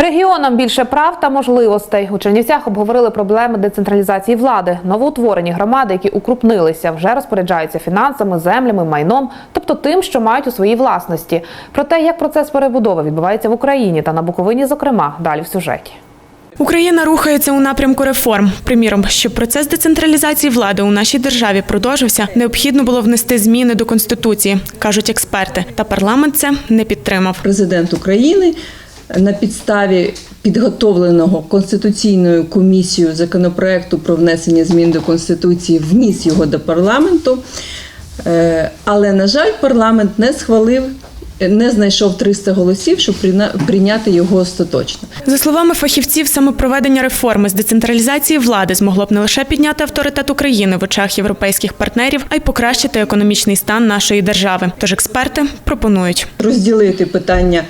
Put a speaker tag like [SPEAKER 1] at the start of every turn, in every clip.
[SPEAKER 1] Регіонам більше прав та можливостей. У Чернівцях обговорили проблеми децентралізації влади. Новоутворені громади, які укрупнилися, вже розпоряджаються фінансами, землями, майном, тобто тим, що мають у своїй власності. Про те, як процес перебудови відбувається в Україні та на Буковині, зокрема, далі в сюжеті.
[SPEAKER 2] Україна рухається у напрямку реформ. Приміром, щоб процес децентралізації влади у нашій державі продовжився, необхідно було внести зміни до конституції, кажуть експерти. Та парламент це не підтримав.
[SPEAKER 3] Президент України на підставі підготовленого конституційною комісією законопроекту про внесення змін до конституції вніс його до парламенту. Е, Але, на жаль, парламент не схвалив, не знайшов 300 голосів, щоб прийняти його остаточно.
[SPEAKER 2] За словами фахівців, саме проведення реформи з децентралізації влади змогло б не лише підняти авторитет України в очах європейських партнерів, а й покращити економічний стан нашої держави. Тож експерти пропонують.
[SPEAKER 3] розділити питання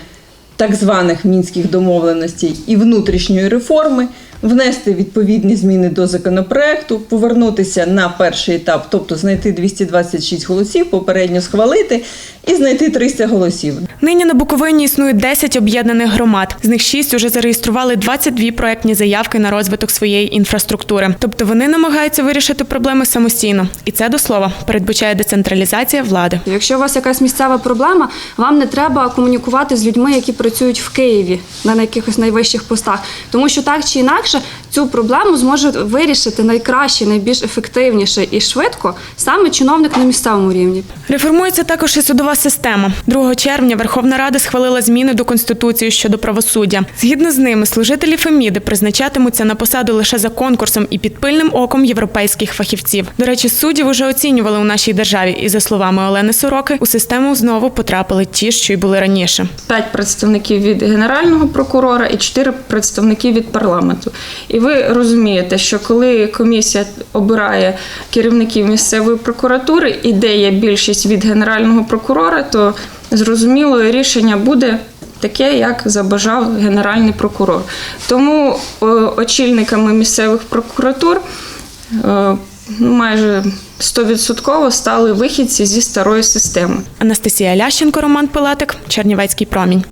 [SPEAKER 3] так званих мінських домовленостей і внутрішньої реформи, внести відповідні зміни до законопроекту, повернутися на перший етап, тобто знайти 226 голосів, попередньо схвалити і знайти 300 голосів.
[SPEAKER 2] Нині на Буковині існує 10 об'єднаних громад. З них 6 уже зареєстрували 22 проектні заявки на розвиток своєї інфраструктури. Тобто вони намагаються вирішити проблеми самостійно. І це до слова передбачає децентралізація влади.
[SPEAKER 4] Якщо у вас якась місцева проблема, вам не треба комунікувати з людьми, які працюють в Києві на якихось найвищих постах, тому що так чи інакше цю проблему зможе вирішити найкраще, найбільш ефективніше і швидко саме чиновник на місцевому рівні.
[SPEAKER 2] Реформується також і судова система. 2 червня Верховна Рада схвалила зміни до конституції щодо правосуддя. Згідно з ними, служителі Феміди призначатимуться на посаду лише за конкурсом і під пильним оком європейських фахівців. До речі, суддів уже оцінювали у нашій державі, і за словами Олени Сороки, у систему знову потрапили ті, що й були раніше.
[SPEAKER 5] П'ять представників від генерального прокурора і чотири представники від парламенту. І ви розумієте, що коли комісія обирає керівників місцевої прокуратури, і де є більшість від генерального прокурора, то зрозуміло рішення буде. Таке, як забажав генеральний прокурор. Тому очільниками місцевих прокуратур е, майже 100% стали вихідці зі старої системи.
[SPEAKER 2] Анастасія Лященко, Роман Пилатик, Чернівецький промінь.